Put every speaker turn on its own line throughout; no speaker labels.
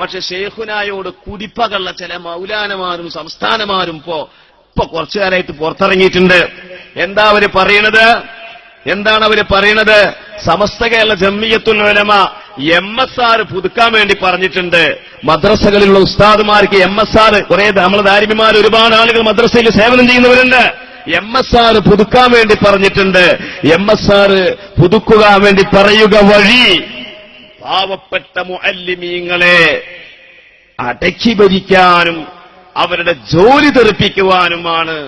പക്ഷെ ഷെയ്ഖുനായോട് കുടിപ്പകളുള്ള ചില മൗലാനമാരും സംസ്ഥാനമാരും ഇപ്പോ ഇപ്പൊ കുറച്ചു പുറത്തിറങ്ങിയിട്ടുണ്ട്. എന്താ അവർ പറയണത്? എന്താണ് അവർ പറയണത്? Samastha Kerala Jamiyyathul Ulama M S R പുതുക്കാൻ വേണ്ടി പറഞ്ഞിട്ടുണ്ട്. മദ്രസകളിലുള്ള ഉസ്താദുമാർക്ക് എം എസ് ആർ കുറെ നമ്മളെ ദാരിമിമാർ ഒരുപാട് ആളുകൾ മദ്രസയിൽ സേവനം ചെയ്യുന്നവരുണ്ട്. എം എസ് ആർ പുതുക്കാൻ വേണ്ടി പറഞ്ഞിട്ടുണ്ട്. എം എസ് ആർ പുതുക്കുക വേണ്ടി പറയുക വഴി പാവപ്പെട്ട മുഅല്ലിമീങ്ങളെ അടക്കി ഭരിക്കാനും അവരുടെ ജോലി തെറിപ്പിക്കുവാനുമാണ്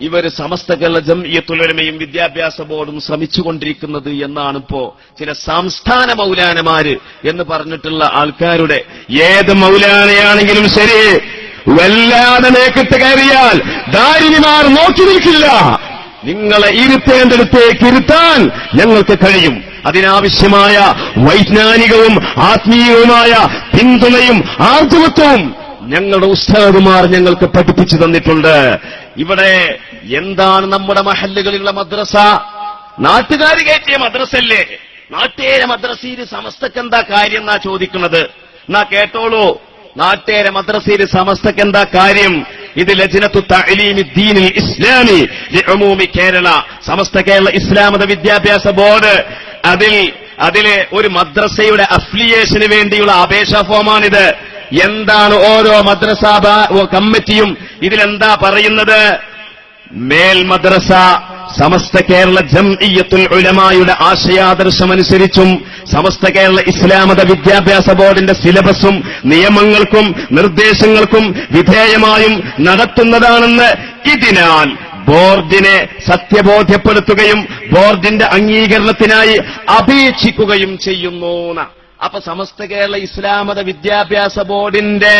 ഇവർ സമസ്ത കേരള ജംഇയ്യത്തുലമയും വിദ്യാഭ്യാസ ബോർഡും ശ്രമിച്ചുകൊണ്ടിരിക്കുന്നത് എന്നാണ് ഇപ്പോ ചില സംസ്ഥാന മൗലാനമാര് എന്ന് പറഞ്ഞിട്ടുള്ള ആൾക്കാരുടെ ഏത് മൗലാനയാണെങ്കിലും ശരി വല്ലാതെ നേക്കിട്ട് കയറിയാൽ ദാരിണിമാർ നോക്കി നിൽക്കില്ല. നിങ്ങളെ ഇരുത്തേണ്ടടുത്തേക്ക് ഇരുത്താൻ ഞങ്ങൾക്ക് കഴിയും. അതിനാവശ്യമായ വൈജ്ഞാനികവും ആത്മീയവുമായ പിന്തുണയും ആർജവത്വവും ഞങ്ങളുടെ ഉസ്താദുമാർ ഞങ്ങൾക്ക് പഠിപ്പിച്ചു തന്നിട്ടുണ്ട്. ഇവിടെ എന്താണ് നമ്മുടെ മഹല്ലുകളിലുള്ള മദ്രസ? നാട്ടുകാർ കയറ്റിയ മദ്രസല്ലേ നാട്ടേര മദ്രസയിൽ സമസ്തക്കെന്താ കാര്യം എന്നാ ചോദിക്കുന്നത്? എന്നാ കേട്ടോളൂ. നാട്ടേര മദ്രസയിൽ സമസ്തക്കെന്താ കാര്യം? ഇത് ദീനിൽ ഇസ്ലാമി ലിഉമൂമി കേരള സമസ്ത കേരള ഇസ്ലാമത വിദ്യാഭ്യാസ ബോർഡ്. അതിൽ അതിലെ ഒരു മദ്രസയുടെ അഫിലിയേഷന് വേണ്ടിയുള്ള അപേക്ഷാ ഫോമാണിത്. എന്താണ് ഓരോ മദ്രസ കമ്മിറ്റിയും ഇതിലെന്താ പറയുന്നത്? മേൽ മദ്രസ സമസ്ത കേരള ജംഇയ്യത്തുൽ ഉലമായുടെ ആശയാദർശമനുസരിച്ചും സമസ്ത കേരള ഇസ്ലാമത വിദ്യാഭ്യാസ ബോർഡിന്റെ സിലബസും നിയമങ്ങൾക്കും നിർദ്ദേശങ്ങൾക്കും വിധേയമായും നടത്തുന്നതാണെന്ന് ഇതിനാൽ ബോർഡിനെ സത്യബോധ്യപ്പെടുത്തുകയും ബോർഡിന്റെ അംഗീകരണത്തിനായി അപേക്ഷിക്കുകയും ചെയ്യുന്നു ന്ന്. അപ്പൊ സമസ്ത കേരള ഇസ്ലാമത വിദ്യാഭ്യാസ ബോർഡിന്റെ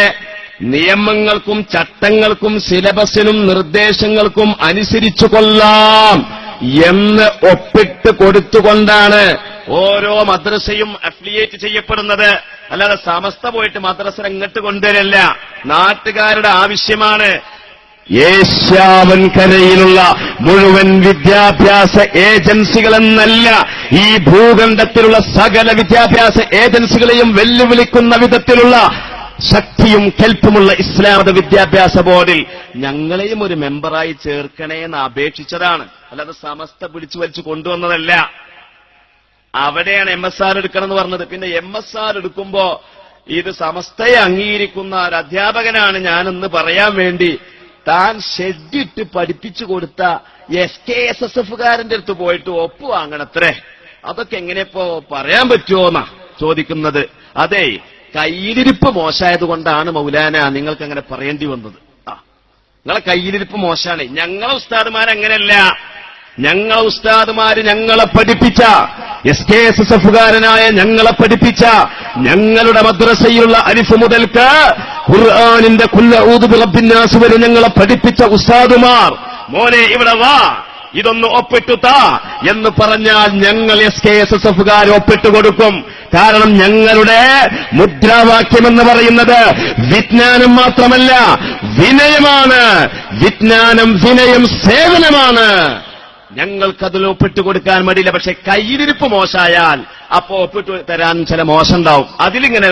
നിയമങ്ങൾക്കും ചട്ടങ്ങൾക്കും സിലബസിനും നിർദ്ദേശങ്ങൾക്കും അനുസരിച്ചു കൊള്ളാം എന്ന് ഒപ്പിട്ട് കൊടുത്തുകൊണ്ടാണ് ഓരോ മദ്രസയും അഫിലിയേറ്റ് ചെയ്യപ്പെടുന്നത്. അല്ലാതെ സമസ്ത പോയിട്ട് മദ്രസ ഇങ്ങോട്ട് കൊണ്ടുവരല്ല. നാട്ടുകാരുടെ ആവശ്യമാണ്. ഏഷ്യാവൻകരയിലുള്ള മുഴുവൻ വിദ്യാഭ്യാസ ഏജൻസികളെന്നല്ല ഈ ഭൂഖണ്ഡത്തിലുള്ള സകല വിദ്യാഭ്യാസ ഏജൻസികളെയും വെല്ലുവിളിക്കുന്ന വിധത്തിലുള്ള ശക്തിയും കെൽപ്പുമുള്ള ഇസ്ലാമത വിദ്യാഭ്യാസ ബോർഡിൽ ഞങ്ങളെയും ഒരു മെമ്പറായി ചേർക്കണേ എന്ന് അപേക്ഷിച്ചതാണ്. അല്ലാതെ സമസ്ത പിടിച്ചു വലിച്ചു കൊണ്ടുവന്നതല്ല. അവിടെയാണ് എം എസ് ആർ എടുക്കണം എന്ന് പറഞ്ഞത്. പിന്നെ എം എസ് ആർ എടുക്കുമ്പോ ഇത് സമസ്തയെ അംഗീകരിക്കുന്ന ഒരു അധ്യാപകനാണ് ഞാനെന്ന് പറയാൻ വേണ്ടി താൻ ഷെഡിട്ട് പഠിപ്പിച്ചു കൊടുത്ത എസ് കെ എസ് എസ് എഫുകാരന്റെ അടുത്ത് പോയിട്ട് ഒപ്പ് വാങ്ങണത്രേ. അതൊക്കെ എങ്ങനെ ഇപ്പോ പറയാൻ പറ്റുമോന്നാ ചോദിക്കുന്നത്. അതെ കയ്യിലിരിപ്പ് മോശമായത് കൊണ്ടാണ് മൗലാന നിങ്ങൾക്ക് അങ്ങനെ പറയേണ്ടി വന്നത്. ആ നിങ്ങളെ കയ്യിലിരിപ്പ് മോശമാണ്. ഞങ്ങളെ ഉസ്താദുമാരങ്ങനെയല്ല ഞങ്ങളെ ഉസ്താദുമാര് ഞങ്ങളെ പഠിപ്പിച്ച എസ് കെ എസ് എസ് എഫുകാരനായ ഞങ്ങളെ പഠിപ്പിച്ച ഞങ്ങളുടെ മദ്രസയിലുള്ള അരിഫ് മുതൽക്ക് ഖുർആാനിന്റെ കുല്ല ഊതുബി റബ്ബിന്നാസ് വരെ ഞങ്ങളെ പഠിപ്പിച്ച ഉസ്താദുമാർ. മോനെ ഇവിടെ വാ. ഇതൊന്ന് ഒപ്പിട്ടു താ എന്ന് പറഞ്ഞാൽ ഞങ്ങൾ എസ് കെ എസ് എസ് എഫുകാർ ഒപ്പിട്ട് കൊടുക്കും. കാരണം ഞങ്ങളുടെ മുദ്രാവാക്യം എന്ന് പറയുന്നത് വിജ്ഞാനം മാത്രമല്ല വിനയമാണ്. വിജ്ഞാനം വിനയം സേവനമാണ്. ഞങ്ങൾക്കതിൽ ഒപ്പിട്ട് കൊടുക്കാൻ മടിയില്ല. പക്ഷെ കയ്യിലിരിപ്പ് മോശമായാൽ അപ്പോ ഒപ്പിട്ട് തരാൻ ചില മോശം ഉണ്ടാവും അതിലിങ്ങനെ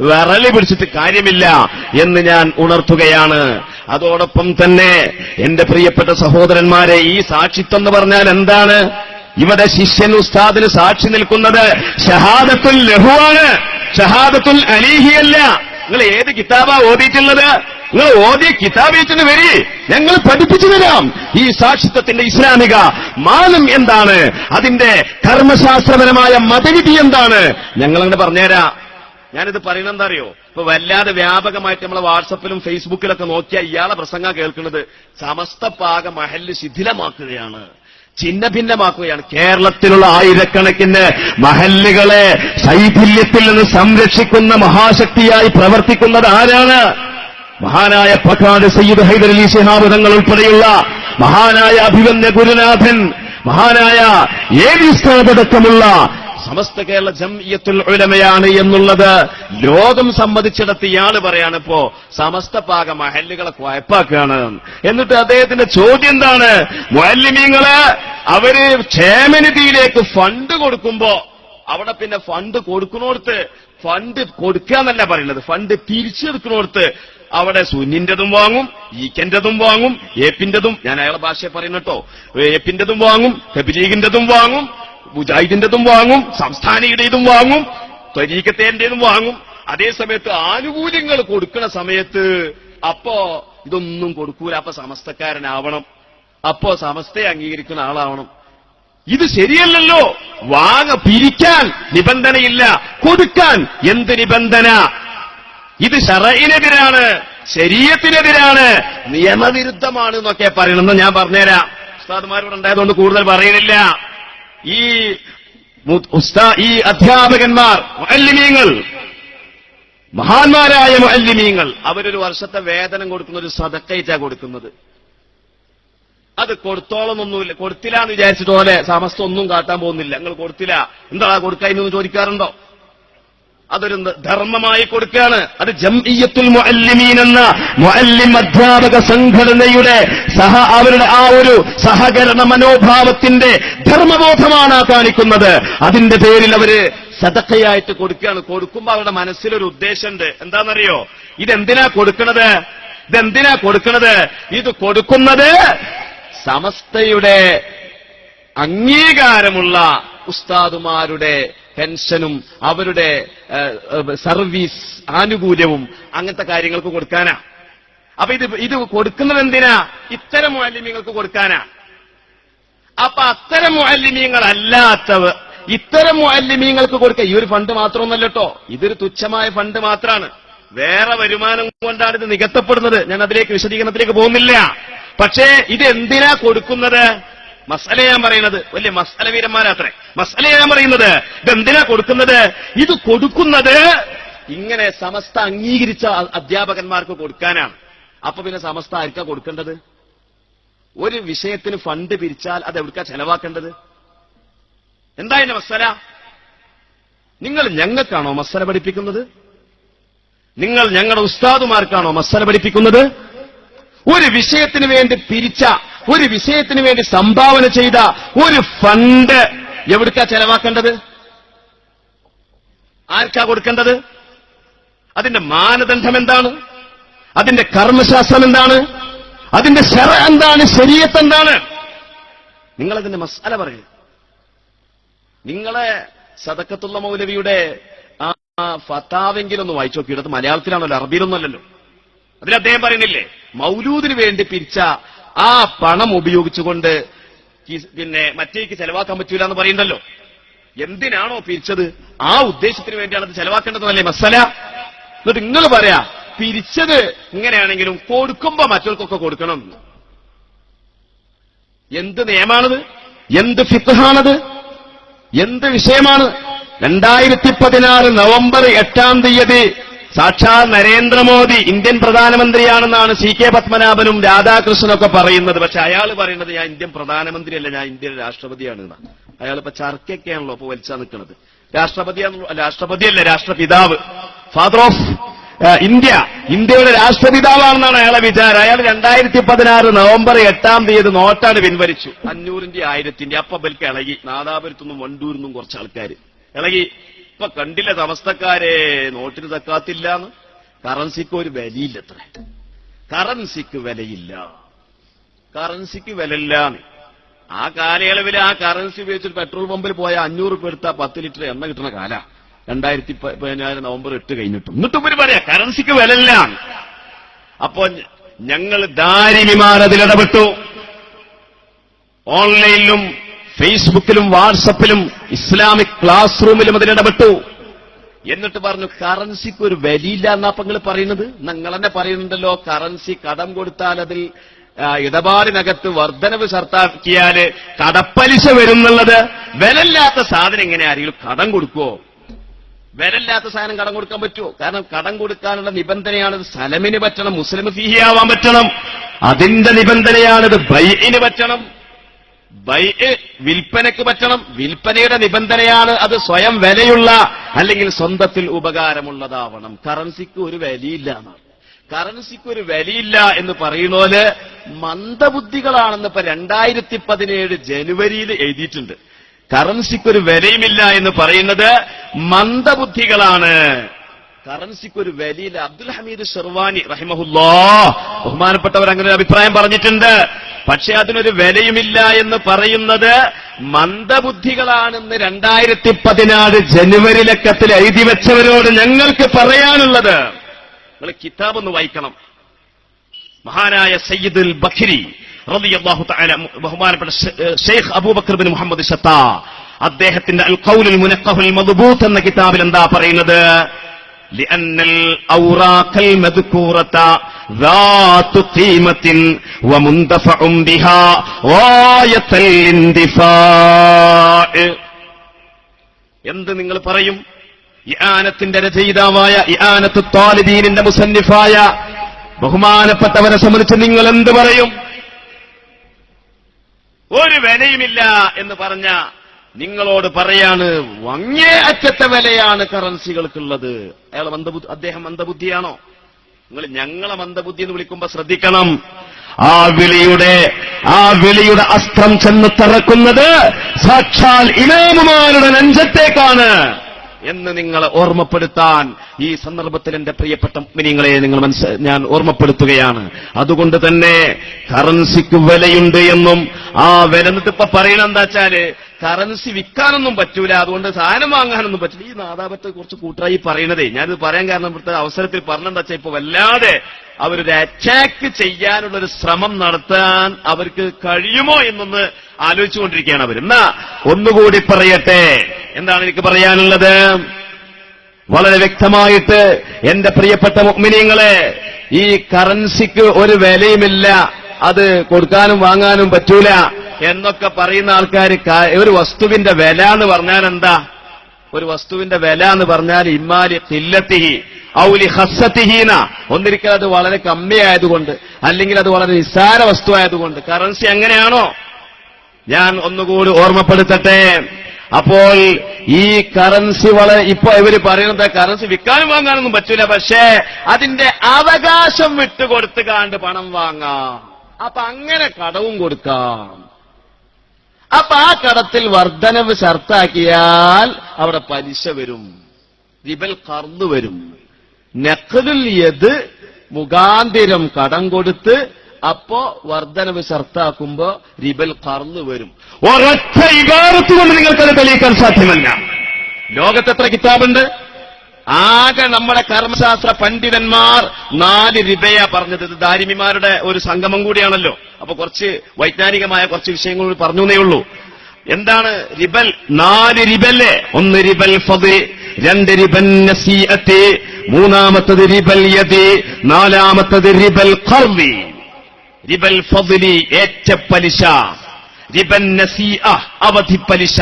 വിറലി പിടിച്ചിട്ട് കാര്യമില്ല എന്ന് ഞാൻ ഉണർത്തുകയാണ്. അതോടൊപ്പം തന്നെ എന്റെ പ്രിയപ്പെട്ട സഹോദരന്മാരെ ഈ സാക്ഷിത്വം എന്ന് പറഞ്ഞാൽ എന്താണ്? ഇവിടെ ശിഷ്യൻ ഉസ്താദിന് സാക്ഷി നിൽക്കുന്നത് ഷഹാദത്തുൽ ലഹുവാണ്. ഷഹാദത്തുൽ അലീഹിയല്ല. നിങ്ങൾ ഏത് കിതാബാ ഓതിയിട്ടുള്ളത്? നിങ്ങൾ ഓതിയ കിതാബേറ്റിന് വരി. ഞങ്ങൾ പഠിപ്പിച്ചു തരാം. ഈ സാക്ഷിത്വത്തിന്റെ ഇസ്ലാമിക മാനം എന്താണ്? അതിന്റെ കർമ്മശാസ്ത്രപരമായ മതവിധി എന്താണ്? ഞങ്ങൾ അങ്ങനെ പറഞ്ഞുതരാം. ഞാനിത് പറയുന്നത് എന്താ അറിയോ ഇപ്പൊ വല്ലാതെ വ്യാപകമായിട്ട് നമ്മളെ വാട്സപ്പിലും ഫേസ്ബുക്കിലൊക്കെ നോക്കിയാൽ ഇയാളെ പ്രസംഗം കേൾക്കുന്നത് സമസ്ത പാക മഹൽ ശിഥിലമാക്കുകയാണ്. ചിഹ്ന ഭിന്നമാക്കുകയാണ് കേരളത്തിലുള്ള ആയിരക്കണക്കിന് മഹല്ലുകളെ ശൈഥില്യത്തിൽ നിന്ന് സംരക്ഷിക്കുന്ന മഹാശക്തിയായി പ്രവർത്തിക്കുന്നത് ആരാണ്? മഹാനായ പക്കാട് സയ്യിദ് ഹൈദരലി അലി ശിഹാബ് തങ്ങൾ ഉൾപ്പെടെയുള്ള മഹാനായ അഭിവന്യ ഗുരുനാഥൻ മഹാനായ ഏവിസ്താദടക്കമുള്ള സമസ്ത കേരള ജംഇയ്യത്തുൽ ഉലമയാണ് എന്നുള്ളത്. ലോകം സമ്മതിച്ചിടത്ത് ഇയാൾ പറയാണിപ്പോ സമസ്ത പാക മഹല്ലുകളെ കുഴപ്പാക്കുകയാണ് എന്നിട്ട് അദ്ദേഹത്തിന്റെ ചോദ്യം എന്താണ്? മുഅല്ലിമീങ്ങൾ അവർ ക്ഷേമനിധിയിലേക്ക് ഫണ്ട് കൊടുക്കുമ്പോ അവിടെ പിന്നെ ഫണ്ട് കൊടുക്കുന്നോർത്ത് ഫണ്ട് കൊടുക്കുക എന്നല്ല പറയുന്നത്. ഫണ്ട് തിരിച്ചെടുക്കുന്നോർത്ത് അവിടെ സുന്നിന്റെതും വാങ്ങും ഈക്കന്റെതും വാങ്ങും ഏപ്പിന്റെതും ഞാൻ അയാളെ ഭാഷയെ പറയുന്നട്ടോ ഏപ്പിന്റെതും വാങ്ങും കബിലീഗിന്റെതും വാങ്ങും മുജാഹിദിന്റെതും വാങ്ങും സംസ്ഥാനയുടേതും വാങ്ങും ത്വരീക്കത്തേന്റേതും വാങ്ങും. അതേ സമയത്ത് ആനുകൂല്യങ്ങൾ കൊടുക്കുന്ന സമയത്ത് അപ്പോ ഇതൊന്നും കൊടുക്കൂല. അപ്പൊ സമസ്തക്കാരനാവണം. അപ്പോ സമസ്തയെ അംഗീകരിക്കുന്ന ആളാവണം. ഇത് ശരിയല്ലല്ലോ. വാങ്ങ പിരിക്കാൻ നിബന്ധനയില്ല. കൊടുക്കാൻ എന്ത് നിബന്ധന? ഇത് ഷറയിനെതിരാണ് ശരീരത്തിനെതിരാണ് നിയമവിരുദ്ധമാണ് എന്നൊക്കെ പറയണമെന്ന് ഞാൻ പറഞ്ഞുതരാം. ഉസ്താദ്മാരോട് ഉണ്ടായതുകൊണ്ട് കൂടുതൽ പറയുന്നില്ല. ഈ ഈ അധ്യാപകന്മാർ മുഅല്ലിമീങ്ങൾ മഹാന്മാരായ മുഅല്ലിമീങ്ങൾ അവരൊരു വർഷത്തെ വേതനം കൊടുക്കുന്ന ഒരു സതക്കയറ്റാ കൊടുക്കുന്നത്. അത് കൊടുത്തോളന്നൊന്നുമില്ല. കൊടുത്തില്ല എന്ന് വിചാരിച്ചിട്ട് പോലെ സമസ്ത ഒന്നും കാട്ടാൻ പോകുന്നില്ല. നിങ്ങൾ കൊടുത്തില്ല. എന്താ കൊടുക്കാമെന്ന് ചോദിക്കാറുണ്ടോ? അതൊരു ധർമ്മമായി കൊടുക്കുകയാണ്. അത് ജംഇയ്യത്തുൽ മുഅല്ലിമീൻ എന്ന മുഅല്ലിം അധ്യാപക സംഘടനയുടെ സഹ അവരുടെ ആ ഒരു സഹകരണ മനോഭാവത്തിന്റെ ധർമ്മബോധമാണ് കാണിക്കുന്നത്. അതിന്റെ പേരിൽ അവർ സദഖയായിട്ട് കൊടുക്കുകയാണ്. കൊടുക്കുമ്പോൾ അവരുടെ മനസ്സിലൊരു ഉദ്ദേശമുണ്ട്. എന്താണെന്നറിയോ? ഇതെന്തിനാ കൊടുക്കണത്? ഇതെന്തിനാ കൊടുക്കണത്? ഇത് കൊടുക്കുന്നത് സമസ്തയുടെ അംഗീകാരമുള്ള ഉസ്താദുമാരുടെ പെൻഷനും അവരുടെ സർവീസ് ആനുകൂല്യവും അങ്ങനത്തെ കാര്യങ്ങൾക്ക് കൊടുക്കാനാ. അപ്പൊ ഇത് ഇത് കൊടുക്കുന്നത് എന്തിനാ? ഇത്തരം മാലിന്യങ്ങൾക്ക് കൊടുക്കാനാ. അപ്പൊ അത്തരം മാലിന്യങ്ങൾ അല്ലാത്തവ ഇത്തരം മാലിന്യങ്ങൾക്ക് കൊടുക്കുക ഈ ഒരു ഫണ്ട് മാത്രമൊന്നല്ല കേട്ടോ ഇതൊരു തുച്ഛമായ ഫണ്ട് മാത്രമാണ് വേറെ വരുമാനം കൊണ്ടാണ് ഇത് നികത്തപ്പെടുന്നത്. ഞാൻ അതിലേക്ക് വിശദീകരണത്തിലേക്ക് പോകുന്നില്ല. പക്ഷേ ഇത് എന്തിനാ കൊടുക്കുന്നത്? മസല ഞാൻ പറയുന്നത്. വലിയ മസല വീരന്മാരാത്രേ. മസല ഞാൻ പറയുന്നത്. ഇതെന്തിനാ കൊടുക്കുന്നത്? ഇത് കൊടുക്കുന്നത് ഇങ്ങനെ സമസ്ത അംഗീകരിച്ച അധ്യാപകന്മാർക്ക് കൊടുക്കാനാണ്. അപ്പൊ പിന്നെ സമസ്ത ആർക്കാ കൊടുക്കേണ്ടത്? ഒരു വിഷയത്തിന് ഫണ്ട് പിരിച്ചാൽ അത് എവിടുക്കാ ചെലവാക്കേണ്ടത്? എന്താ എന്റെ മസല നിങ്ങൾ ഞങ്ങൾക്കാണോ മസല പഠിപ്പിക്കുന്നത്? നിങ്ങൾ ഞങ്ങളുടെ ഉസ്താദുമാർക്കാണോ മസല പഠിപ്പിക്കുന്നത്? ഒരു വിഷയത്തിന് വേണ്ടി പിരിച്ച ഒരു വിഷയത്തിന് വേണ്ടി സംഭാവന ചെയ്ത ഒരു ഫണ്ട് എവിടുക്കാ ചെലവാക്കേണ്ടത്? ആർക്കാ കൊടുക്കേണ്ടത്? അതിന്റെ മാനദണ്ഡം എന്താണ്? അതിന്റെ കർമ്മശാസ്ത്രം എന്താണ്? അതിന്റെ ശര എന്താണ്? ശരീരത്ത് എന്താണ്? നിങ്ങളതിന്റെ മസാല പറയൂ. നിങ്ങളെ സദക്കത്തുള്ള മൗലവിയുടെ ആ ആ ഫത്താവെങ്കിലും ഒന്ന് വായിച്ചു നോക്കിയിടത്ത് മലയാളത്തിലാണല്ലോ അറബിയിലൊന്നുമല്ലല്ലോ അതിൽ അദ്ദേഹം പറയുന്നില്ലേ മൗലൂദിന് വേണ്ടി പിരിച്ച ആ പണം ഉപയോഗിച്ചുകൊണ്ട് പിന്നെ മറ്റേക്ക് ചെലവാക്കാൻ പറ്റൂല എന്ന് പറയുന്നല്ലോ എന്തിനാണോ പിരിച്ചത്? ആ ഉദ്ദേശത്തിന് വേണ്ടിയാണ് അത് ചെലവാക്കേണ്ടതല്ലേ മസല? എന്നിട്ട് നിങ്ങൾ പറയാ പിരിച്ചത് ഇങ്ങനെയാണെങ്കിലും കൊടുക്കുമ്പോ മറ്റവർക്കൊക്കെ കൊടുക്കണം. എന്ത് നിയമാണത്? എന്ത് ഫിത്താണത് എന്ത് വിഷയമാണ്? രണ്ടായിരത്തി പതിനാറ് നവംബർ എട്ടാം തീയതി സാക്ഷാൽ നരേന്ദ്രമോദി ഇന്ത്യൻ പ്രധാനമന്ത്രിയാണെന്നാണ് സി കെ പത്മനാഭനും രാധാകൃഷ്ണനൊക്കെ പറയുന്നത്. പക്ഷെ അയാൾ പറയുന്നത് ഞാൻ ഇന്ത്യൻ പ്രധാനമന്ത്രിയല്ല ഞാൻ ഇന്ത്യയുടെ രാഷ്ട്രപതിയാണ് എന്നാണ്. അയാൾ ഇപ്പൊ ചർക്കയൊക്കെയാണല്ലോ ഇപ്പൊ വലിച്ചാ നിൽക്കുന്നത് രാഷ്ട്രപതിയാണല്ലോ അല്ല, രാഷ്ട്രപതിയല്ല രാഷ്ട്രപിതാവ്. Father of India. ഇന്ത്യയുടെ രാഷ്ട്രപിതാവാണെന്നാണ് അയാളെ വിചാരം. അയാൾ രണ്ടായിരത്തി പതിനാറ് നവംബർ എട്ടാം തീയതി നോട്ടാണ് പിൻവലിച്ചു. അഞ്ഞൂറിന്റെ ആയിരത്തിന്റെ. അപ്പൊ ബൽക്ക് ഇളകി. നാദാപുരത്തുനിന്നും വണ്ടൂരിൽ നിന്നും കുറച്ച് ആൾക്കാർ ഇളകി. ഇപ്പൊ കണ്ടില്ല സമസ്തക്കാരെ നോട്ടിന് തക്കാത്തില്ല എന്ന് കറൻസിക്ക് ഒരു വിലയില്ല അത്ര കറൻസിക്ക് വിലയില്ല. കറൻസിക്ക് വിലയില്ല ആ കാലയളവിൽ ആ കറൻസി ഉപയോഗിച്ചൊരു പെട്രോൾ പമ്പിൽ പോയ അഞ്ഞൂറ് രൂപ എടുത്താൽ പത്ത് ലിറ്റർ എണ്ണ കിട്ടുന്ന കാല. രണ്ടായിരത്തി പതിനാല് നവംബർ എട്ട് കഴിഞ്ഞിട്ടും. എന്നിട്ടും ഇവർ പറയാ കറൻസിക്ക് വിലയില്ല അപ്പോ ഞങ്ങൾ ദാരിമിമാർ അതിലിടപെട്ടു ഓൺലൈനിലും ഫേസ്ബുക്കിലും വാട്സപ്പിലും ഇസ്ലാമിക് ക്ലാസ് റൂമിലും അതിനിടപെട്ടു എന്നിട്ട് പറഞ്ഞു കറൻസിക്ക് ഒരു വിലയില്ല എന്നാ പങ്ങൾ പറയുന്നത്? നിങ്ങൾ തന്നെ പറയുന്നുണ്ടല്ലോ കറൻസി കടം കൊടുത്താൽ അതിൽ ഇടപാടിനകത്ത് വർധനവ് സർത്താക്കിയാൽ കടപ്പലിശ വരുന്നുള്ളത് വിലല്ലാത്ത സാധനം എങ്ങനെ ആരെങ്കിലും കടം കൊടുക്കുവോ? വിലല്ലാത്ത സാധനം കടം കൊടുക്കാൻ പറ്റുമോ കാരണം കടം കൊടുക്കാനുള്ള നിബന്ധനയാണിത് സലമിന് പറ്റണം മുസ്ലിം ഫീഹിയാവാൻ പറ്റണം. അതിന്റെ നിബന്ധനയാണിത്. ബൈന് പറ്റണം. ബൈ വിൽപ്പനയ്ക്ക് പറ്റണം. വിൽപ്പനയുടെ നിബന്ധനയാണ് അത് സ്വയം വിലയുള്ള അല്ലെങ്കിൽ സ്വന്തത്തിൽ ഉപകാരമുള്ളതാവണം. കറൻസിക്ക് ഒരു വിലയില്ല എന്നാണ്. കറൻസിക്ക് ഒരു വിലയില്ല എന്ന് പറയുന്നോൽ മന്ദബുദ്ധികളാണെന്ന് ഇപ്പൊ രണ്ടായിരത്തി പതിനേഴ് ജനുവരിയിൽ എഴുതിയിട്ടുണ്ട്. കറൻസിക്ക് ഒരു വിലയുമില്ല എന്ന് പറയുന്നത് മന്ദബുദ്ധികളാണ്. കറൻസിക്ക് ഒരു വിലയില്ല. അബ്ദുൽ ഹമീദ് ഷെർവാനി റഹിമഹുല്ലാ ബഹുമാനപ്പെട്ടവർ അങ്ങനെ ഒരു അഭിപ്രായം പറഞ്ഞിട്ടുണ്ട്. പക്ഷെ അതിനൊരു വിലയുമില്ല എന്ന് പറയുന്നത് മന്ദബുദ്ധികളാണെന്ന് രണ്ടായിരത്തി പതിനാറ് ജനുവരി ലക്കത്തിൽ എഴുതി വെച്ചവരോട് ഞങ്ങൾക്ക് പറയാനുള്ളത്. നിങ്ങൾ കിതാബ് ഒന്ന് വായിക്കണം. മഹാനായ സയ്യിദുൽ ബഖരി റളിയല്ലാഹു തആല ബഹുമാനപ്പെട്ട ഷെയ്ഖ് അബൂബക്കർ ബിൻ മുഹമ്മദ് ഷത്ത അദ്ദേഹത്തിന്റെ അൽ ഖൗലുൽ മുനഖഹുൽ മദ്ബൂത്ത് എന്ന കിതാബിൽ എന്താ പറയുന്നത്? لأن الأوراق المذكورة ذات قيمة ومندفع بها غاية الاندفاع എന്ത് നിങ്ങൾ പറയും ഇആനത്തിന്റെ രചയിതാവായ ഇആനത്ത് താലിബീനിന്റെ മുസന്നിഫായ ബഹുമാനപ്പെട്ടവരെ സംബന്ധിച്ച് നിങ്ങൾ എന്ത് പറയും ഒരു വിലയുമില്ല എന്ന് പറഞ്ഞ നിങ്ങളോട് പറയാണ് വങ്ങേ അറ്റത്തെ വിലയാണ് കറൻസികൾക്കുള്ളത് അയാൾ മന്ദബുദ്ധി അദ്ദേഹം മന്ദബുദ്ധിയാണോ? നിങ്ങൾ ഞങ്ങളെ മന്ദബുദ്ധി എന്ന് വിളിക്കുമ്പോ ശ്രദ്ധിക്കണം. ആ വിളിയുടെ ആ വിളിയുടെ അസ്ത്രം ചെന്ന് തറക്കുന്നത് സാക്ഷാൽ ഇമാമുമാരുടെ നെഞ്ചത്തേക്കാണ്. എന്ന് നിങ്ങളെ ഓർമ്മപ്പെടുത്താൻ ഈ സന്ദർഭത്തിൽ എന്റെ പ്രിയപ്പെട്ട മിനിങ്ങളെ നിങ്ങൾ മനസ്സ് ഞാൻ ഓർമ്മപ്പെടുത്തുകയാണ്. അതുകൊണ്ട് തന്നെ കറൻസിക്ക് വിലയുണ്ട് എന്നും ആ വില എന്നിട്ട് ഇപ്പൊ പറയണെന്താച്ചാൽ കറൻസി വിൽക്കാനൊന്നും പറ്റൂല. അതുകൊണ്ട് സാധനം വാങ്ങാനൊന്നും പറ്റില്ല ഈ നാദാപത്തെ കുറിച്ച് കൂട്ടായി പറയണതേ. ഞാനിത് പറയാൻ കാരണം ഇവിടുത്തെ അവസരത്തിൽ പറഞ്ഞെന്താ വെച്ചാൽ ഇപ്പൊ വല്ലാതെ അവരൊരു അറ്റാക്ക് ചെയ്യാനുള്ള ഒരു ശ്രമം നടത്താൻ അവർക്ക് കഴിയുമോ എന്നൊന്ന് ആലോചിച്ചുകൊണ്ടിരിക്കുകയാണ് അവർ എന്നാ ഒന്നുകൂടി പറയട്ടെ. എന്താണ് എനിക്ക് പറയാനുള്ളത്? വളരെ വ്യക്തമായിട്ട് എന്റെ പ്രിയപ്പെട്ട മുഗ്മിനിയങ്ങളെ ഈ കറൻസിക്ക് ഒരു വിലയുമില്ല. അത് കൊടുക്കാനും വാങ്ങാനും പറ്റൂല. എന്നൊക്കെ പറയുന്ന ആൾക്കാർ ഒരു വസ്തുവിന്റെ വില എന്ന് പറഞ്ഞാൽ എന്താ? ഒരു വസ്തുവിന്റെ വില എന്ന് പറഞ്ഞാൽ ഇമ്മാലി കില്ലത്തിഹി ഔലി ഹസ്സത്തിഹീന ഒന്നിരിക്കൽ അത് വളരെ കമ്മിയായതുകൊണ്ട് അല്ലെങ്കിൽ അത് വളരെ നിസ്സാര വസ്തു ആയതുകൊണ്ട് കറൻസി എങ്ങനെയാണോ? ഞാൻ ഒന്നുകൂടി ഓർമ്മപ്പെടുത്തട്ടെ. അപ്പോൾ ഈ കറൻസി വളരെ ഇപ്പൊ ഇവർ പറയുന്നത് കറൻസി വിൽക്കാനും വാങ്ങാനൊന്നും പറ്റൂല. പക്ഷേ അതിന്റെ അവകാശം വിട്ടുകൊടുത്ത് കാണ്ട് പണം വാങ്ങാം. അപ്പൊ അങ്ങനെ കടവും കൊടുക്കാം. അപ്പൊ ആ കടത്തിൽ വർധനവ് ഷർത്താക്കിയാൽ അവിടെ പലിശ വരും. റിബൽ കർന്നു വരും. നഖലുൽ യദ് മുഖാന്തിരം കടം കൊടുത്ത് അപ്പോ വർധനവ് ഷർത്താക്കുമ്പോ റിബൽ കറന്നു വരും. ഒരൊറ്റ ഇകാരത്തുകൊണ്ട് കൊണ്ട് നിങ്ങൾക്കത് തെളിയിക്കാൻ സാധ്യമല്ല. ലോകത്ത് എത്ര കിതാബുണ്ട്? ആകെ നമ്മുടെ കർമ്മശാസ്ത്ര പണ്ഡിതന്മാർ നാല് റിബയാ പറഞ്ഞത്. ഇത് ദാരിമിമാരുടെ ഒരു സംഗമം കൂടിയാണല്ലോ. അപ്പൊ കുറച്ച് വൈജ്ഞാനികമായ കുറച്ച് വിഷയങ്ങൾ പറഞ്ഞു എന്നേ ഉള്ളൂ. എന്താണ് റിബൽ നാല് റിബല്ലേ ഒന്ന് റിബൽ ഫത് രണ്ട് റിബൽ നസീഅത്ത് മൂന്നാമത്തത് റിബൽ യതി നാലാമത്തത് റിബൽ ഖർവി റിബൽ ഫദ്ലി ഏറ്റ പലിശ റിബൽ നസീഅ അവധി പലിശ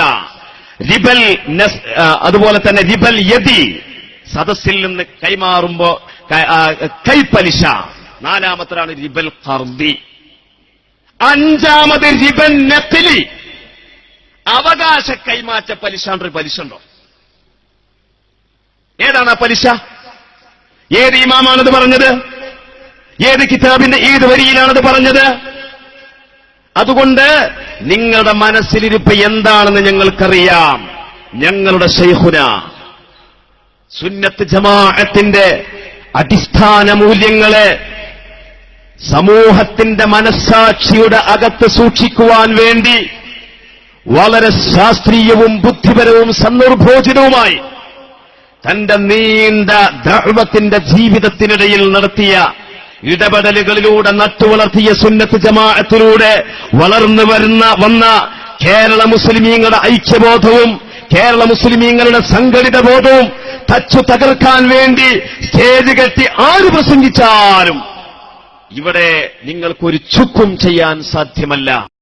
റിബൽ അതുപോലെ തന്നെ റിബൽ യതി സദസ്സിൽ നിന്ന് കൈമാറുമ്പോ കൈപ്പലിശ. നാലാമത്തതാണ് റിബൽ കർദി. അഞ്ചാമത് റിബൻ നെത്തിലി അവകാശ കൈമാറ്റ പലിശ എന്നൊരു പലിശ ഉണ്ടോ ഏതാണ് ആ പലിശ? ഏത് ഇമാമാണത് പറഞ്ഞത്? ഏത് കിതാബിന്റെ ഏത് വരിയിലാണത് പറഞ്ഞത്? അതുകൊണ്ട് നിങ്ങളുടെ മനസ്സിലിരിപ്പ് എന്താണെന്ന് ഞങ്ങൾക്കറിയാം. ഞങ്ങളുടെ ശൈഖുന. സുന്നത്ത് ജമാഅത്തിന്റെ അടിസ്ഥാന മൂല്യങ്ങളെ സമൂഹത്തിന്റെ മനസ്സാക്ഷിയുടെ അകത്ത് സൂക്ഷിക്കുവാൻ വേണ്ടി വളരെ ശാസ്ത്രീയവും ബുദ്ധിപരവും സന്ദർഭോചിതവുമായി തന്റെ നീണ്ട ദ്രവത്തിന്റെ ജീവിതത്തിനിടയിൽ നടത്തിയ ഇടപെടലുകളിലൂടെ നട്ടുവളർത്തിയ സുന്നത്ത് ജമാഅത്തിലൂടെ വളർന്നു വരുന്ന വന്ന കേരള മുസ്ലിമീങ്ങളുടെ ഐക്യബോധവും കേരള മുസ്ലിമീങ്ങളുടെ സംഘടിത ബോധവും തച്ചു തകർക്കാൻ വേണ്ടി സ്റ്റേജ് കെട്ടി ആര് പ്രസംഗിച്ചാലും ഇവിടെ നിങ്ങൾക്കൊരു ചുക്കും ചെയ്യാൻ സാധ്യമല്ല.